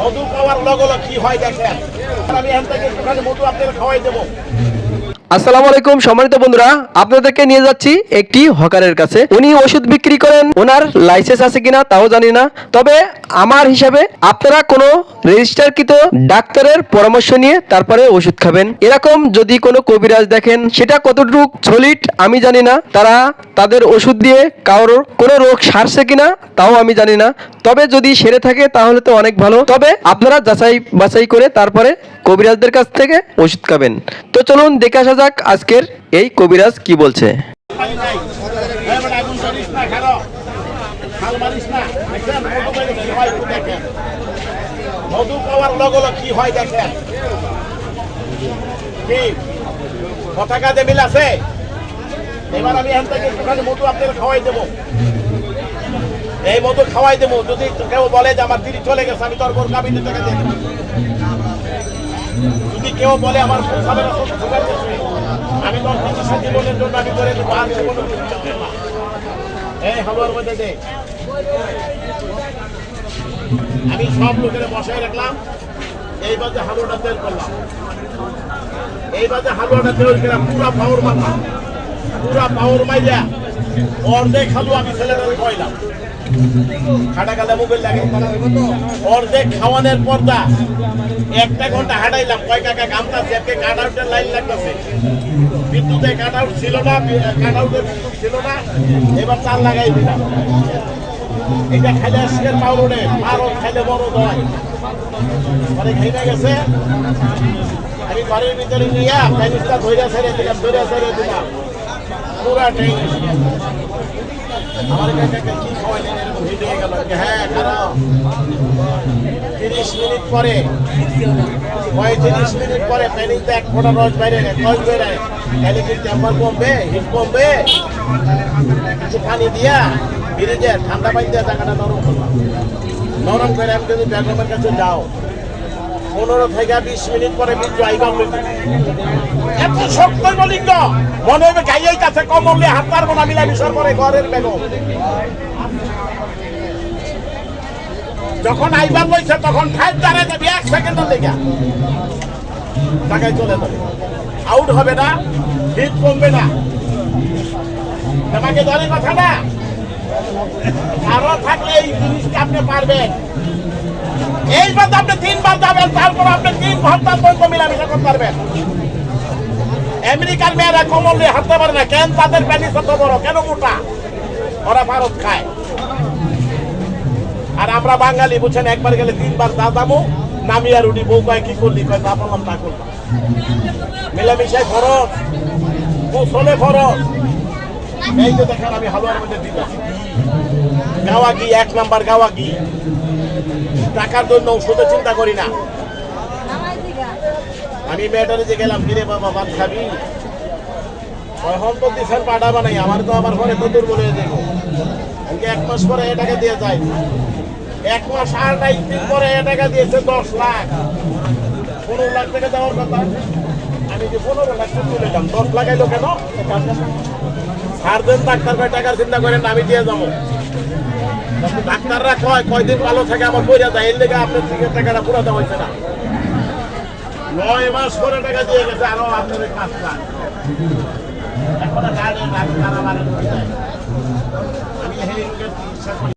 মধু খাওয়ার লগে কি হয় দেখেন? আমি এখান থেকে একটুখানি মধু আপনাদের খাওয়াই দেবো। আসসালামু আলাইকুম, সম্মানিত বন্ধুরা, আপনাদেরকে নিয়ে যাচ্ছি একটি হকারের কাছে। উনি ওষুধ বিক্রি করেন, ওনার লাইসেন্স আছে কিনা তাও জানি না। তবে আমার হিসাবে আপনারা কোনো রেজিস্টারকৃত ডাক্তারের পরামর্শ নিয়ে তারপরে ওষুধ খাবেন। এরকম যদি কোনো কবিরাজ দেখেন, সেটা কতটুকু সলিড আমি জানি না। তারা তাদের ওষুধ দিয়ে কারোর কোনো রোগ সারছে কিনা তাও আমি জানি না। তবে যদি সেরে থাকে, তাহলে তো অনেক ভালো। তবে আপনারা যাচাই বাছাই করে তারপরে কবিরাজদের কাছ থেকে ওষুধ খাবেন। তো চলুন দেখে আসা যাক আজকের এই কবিরাজ কি বলছে। মধু কি হয় আছে আমি মধু খাওয়াই দেবো। এই মধু খাওয়াই দেবো। যদি কেউ বলে যে আমার দিদি চলে গেছে, আমি তোর বোন কাবিনের টাকা দিয়ে দেবো। যদি কেউ বলে আমার আমি আমি দে। আমি সব লোকের বসায় রাখলাম। এই বাজে হালুয়াটা তেল করলাম। এই বাজে হালুয়াটা তেল করলাম পুরা পাওয়ার মাথা। পুরা পাওয়ার মাইলা। অর্ধেক হালুয়া আমি ছেলেদের খাইলাম খাটা গালে মোবাইল লাগে। অর্ধেক খাওয়ানোর পর্দা। একটা ঘণ্টা হাঁটাইলাম, কয় কাকা গামটা সেপকে কাট আউটের লাইন লাগতেছে। বিদ্যুতে কাট আউট ছিল না কাট আউটের বিদ্যুৎ ছিল না, এবার তার লাগাই দিলাম। এটা খাইলে আজকের পাউরনে আরও খাইলে বড় দয়। পরে খাইতে গেছে। আমি ঘরের ভিতরে নিয়ে প্যানিসটা ধৈর্য ছেড়ে দিলাম ধৈর্য ছেড়ে দিলাম। পুরা টেনিস আমার কাকাকে কি খাওয়াইলেন এরকম হিট হয়ে গেল হ্যাঁ খারাপ তিরিশ মিনিট পরে, পঁয়ত্রিশ মিনিট পরে প্যানিংতে এক ফোঁটা রস বাইরে রস বেড়ে তাহলে কি টেম্পার কমবে হিট কমবে। কিছু পানি দিয়া ফ্রিজে ঠান্ডা পানি দিয়ে টাকাটা নরম নরম করে আমি যদি বেগমের কাছে যাও পনেরো থেকে বিশ মিনিট পরে কিন্তু আইবাম এত শক্ত লিঙ্গ মনে হবে গাইয়েই কাছে কমলে হাত পারব না মিলা মিশর পরে ঘরের বেগম। যখন আইবার লইছে তখন ফাইভ দাঁড়ায় যাবি এক সেকেন্ডের লেগে। টাকায় চলে যাবে। আউট হবে না হিট কমবে না। তোমাকে ধরে কথা না। আরও থাকলে এই জিনিসটা আপনি পারবেন। এইবার আপনি তিনবার যাবেন, তারপর আপনি তিন ঘণ্টা পর্যন্ত মিলামিশা করতে পারবেন। আমেরিকার মেয়েরা কমল নিয়ে হাঁটতে পারে না। কেন তাদের প্যানিস এত বড়? কেন মোটা? ওরা ভারত খায়। আর আমরা বাঙালি, বুঝছেন? একবার গেলে তিনবার দাদামু নামিয়া রুটি, বউ কয়, কি করলি? কয়, তা বললাম, তা করলাম। মিলামিশায় খরচ গোসলে খরচ এই যে দেখেন, আমি হালুয়ার মধ্যে দিতেছি। গাওয়া ঘি এক নাম্বার গাওয়া ঘি টাকার জন্য ওষুধের চিন্তা করি না। আমি মেয়েটারে যে গেলাম, কিরে বাবা, ভাত খাবি? এখন তো দিশের পাটা বানাই, আমার তো আমার ঘরে তো দুর্বল হয়ে আমাকে এক মাস পরে এ টাকা দিয়ে যায়। এক মাস আর নাই দিন পরে এ টাকা দিয়েছে দশ লাখ। পনেরো লাখ টাকা দেওয়ার কথা। আমি যে পনেরো লাখ টাকা তুলে দিলাম, দশ লাগাইলো কেন? সার্জন ডাক্তার কয়, টাকার চিন্তা করেন আমি দিয়ে যাব। ডাক্তাররা কয় কয়দিন ভালো থাকে আমার বইরা যায় এর লেগে আপনার থেকে টাকাটা পুরো দেওয়া হয়েছে না। নয় মাস করে টাকা দিয়ে গেছে, আরও আপনার কাজ কাজ এখন ডাক্তার আমার আমি চিকিৎসা